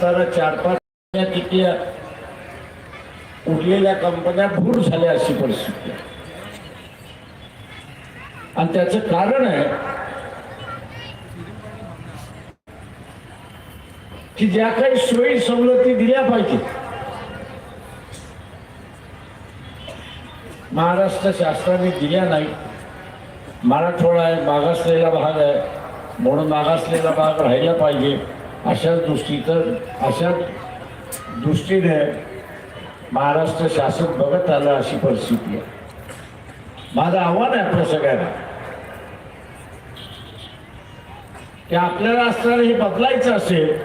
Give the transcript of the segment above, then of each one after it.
असताना चार पाच किती उरलेल्या कंपन्या भूर झाल्या अशी परिस्थिती आणि त्याच कारण आहे की ज्या काही सोयी सवलती दिल्या पाहिजेत महाराष्ट्र शासनाने दिल्या नाही. मराठवाडा आहे मागासलेला भाग आहे म्हणून मागासलेला भाग राहिला पाहिजे. अशा दृष्टीचं अशा दृष्टीने महाराष्ट्र शासन बघत आलं अशी परिस्थिती आहे. माझं आव्हान आहे आपल्या सगळ्यांना की आपल्याला असताना हे बदलायचं असेल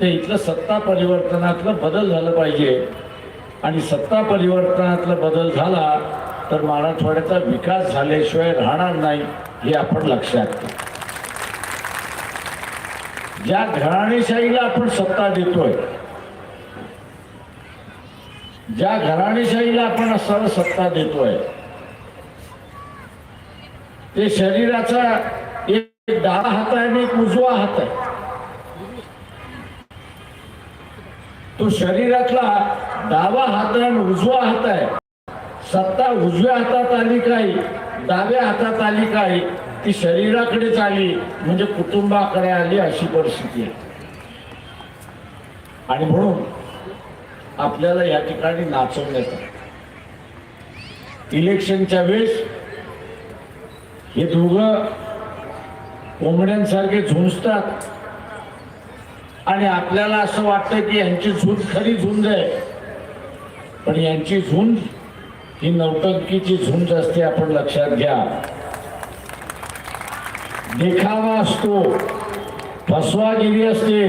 तर इथलं सत्ता परिवर्तनातलं बदल झालं पाहिजे. आणि सत्ता परिवर्तनातला बदल झाला तर मराठवाड्याचा विकास झाल्याशिवाय राहणार नाही हे आपण लक्षात घ्या ज्या घराणेशाहीला आपण सत्ता देतोय ज्या घराणेशाहीला आपण असताना सत्ता देतोय ते शरीराचा एक डावा हात आहे आणि एक उजवा हात आहे. तो शरीरातला डावा हात आहे आणि उजवा हात आहे. सत्ता उजव्या हातात आली काही डाव्या हातात आली काही ती शरीराकडेच आली म्हणजे कुटुंबाकडे आली अशी परिस्थिती आहे. आणि म्हणून आपल्याला या ठिकाणी नाचवण्यात इलेक्शनच्या वेळेस हे दोघं कोंबड्यांसारखे झुंजतात. आणि आपल्याला असं वाटतं की यांची झुंज खरी झुंज आहे. पण यांची झुंज ही नौटंकीची झुंज असते आपण लक्षात घ्या. देखावा असतो. फसवागिरी असते.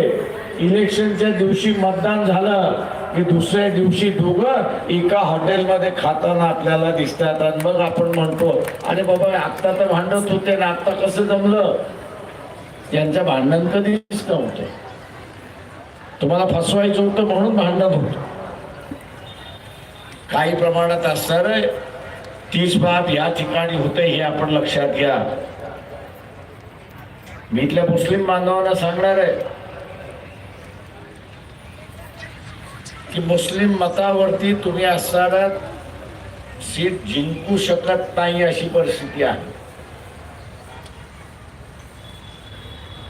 इलेक्शनच्या दिवशी मतदान झालं की दुसऱ्या दिवशी दोघं एका हॉटेलमध्ये खाताना आपल्याला दिसतात. आणि मग आपण म्हणतो अरे बाबा आत्ता तर भांडत होते ना आत्ता कसं जमलं? त्यांचं भांडण कधीच नव्हतं. तुम्हाला फसवायचं होतं म्हणून भांडण होतं. काही प्रमाणात असणार तीच बाब या ठिकाणी होते हे आपण लक्षात घ्या. मी इथल्या मुस्लिम बांधवांना सांगणार आहे की मुस्लिम मतावरती तुम्ही असणारा सीट जिंकू शकत नाही अशी परिस्थिती आहे.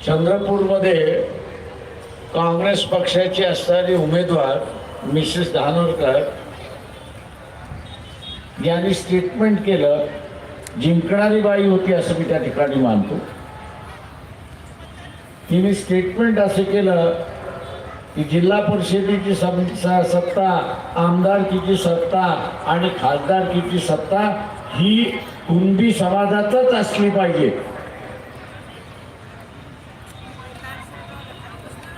चंद्रपूरमध्ये काँग्रेस पक्षाची असणारी उमेदवार मिसेस धानोरकर यांनी स्टेटमेंट केलं जिंकणारी बाई होती असं मी त्या ठिकाणी मानतो. तिने स्टेटमेंट असं केलं की जिल्हा परिषदेची सम- सत्ता आमदारकीची सत्ता आणि खासदारकीची सत्ता ही कुणबी समाजातच असली पाहिजे.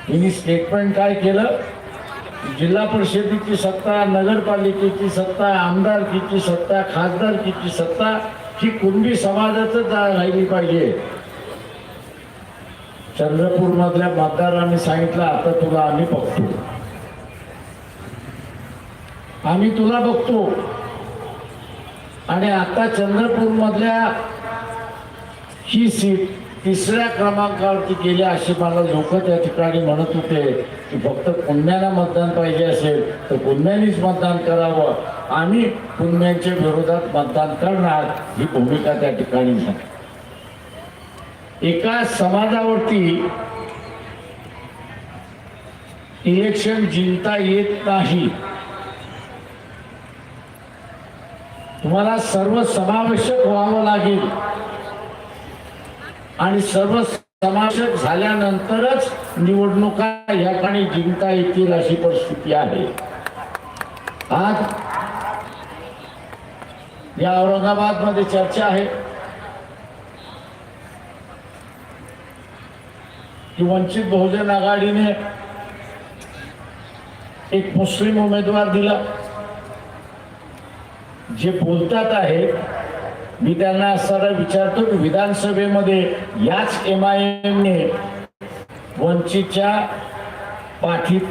तिने स्टेटमेंट काय केलं? जिल्हा परिषदेची सत्ता नगरपालिकेची सत्ता आमदारकीची सत्ता खासदारकीची सत्ता ही कुणबी समाजातच राहिली पाहिजे. चंद्रपूर मधल्या मतदारांनी सांगितलं आता तुला आम्ही बघतो. आम्ही तुला बघतो. आणि आता चंद्रपूर मधल्या ही सीट तिसऱ्या क्रमांकावरती गेल्या असे मला लोक त्या ठिकाणी म्हणत होते की फक्त पुण्याला मतदान पाहिजे असेल तर पुण्यानीच मतदान करावं. आम्ही पुण्याच्या विरोधात मतदान करणार ही भूमिका त्या ठिकाणी झाली. एका समाजावरती इलेक्शन जिंकता येत नाही. तुम्हाला सर्व समावेशक व्हावं लागेल. आणि सर्व समावेशक झाल्यानंतरच निवडणुका या ठिकाणी जिंकता येतील अशी परिस्थिती आहे. आज या औरंगाबादमध्ये चर्चा आहे. की वंचित बहुजन आघाडीने एक मुस्लिम उमेदवार दिला. जे बोलतात आहे मी त्यांना असताना विचारतो की विधानसभेमध्ये याच एम आय एमने वंचितच्या पाठीत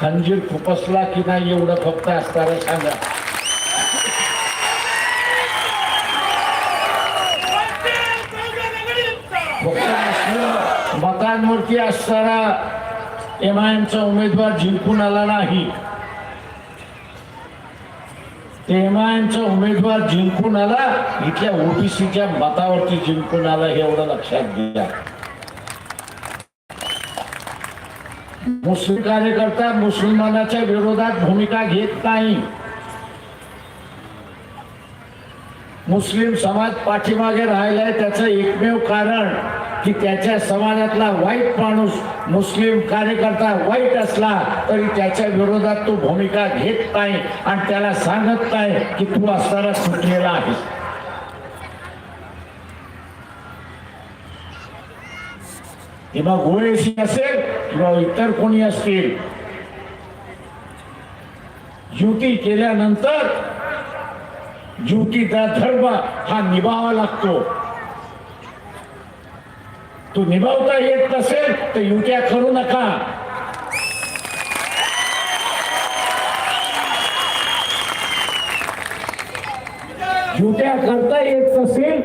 खंजीर खुपसला की नाही एवढं फक्त असताना सांगा. फक्त मुस्लिम असताना एम आय एमचा उमेदवार जिंकून आला नाही. एम आय एमचा उमेदवार जिंकून आला इथल्या ओबीसीच्या मतावरती जिंकून आला हे एवढं लक्षात घ्या. मुस्लिम कार्यकर्ता मुसलमानाच्या विरोधात भूमिका घेत नाही. मुस्लिम समाज पाठीमागे राहिलाय त्याचं एकमेव कारण की त्याच्या समाजातला वाईट माणूस मुस्लिम कार्यकर्ता वाईट असला तरी त्याच्या विरोधात तो भूमिका घेत नाही आणि त्याला सांगत नाही की तू असताना सुटलेला आहे. किंवा गोळेशी असेल किंवा इतर कोणी असतील युती केल्यानंतर युतीचा धर्म हा निभावा लागतो. तो निभावता येत नसेल तर युट्या करू नका. युट्या करता येत नसेल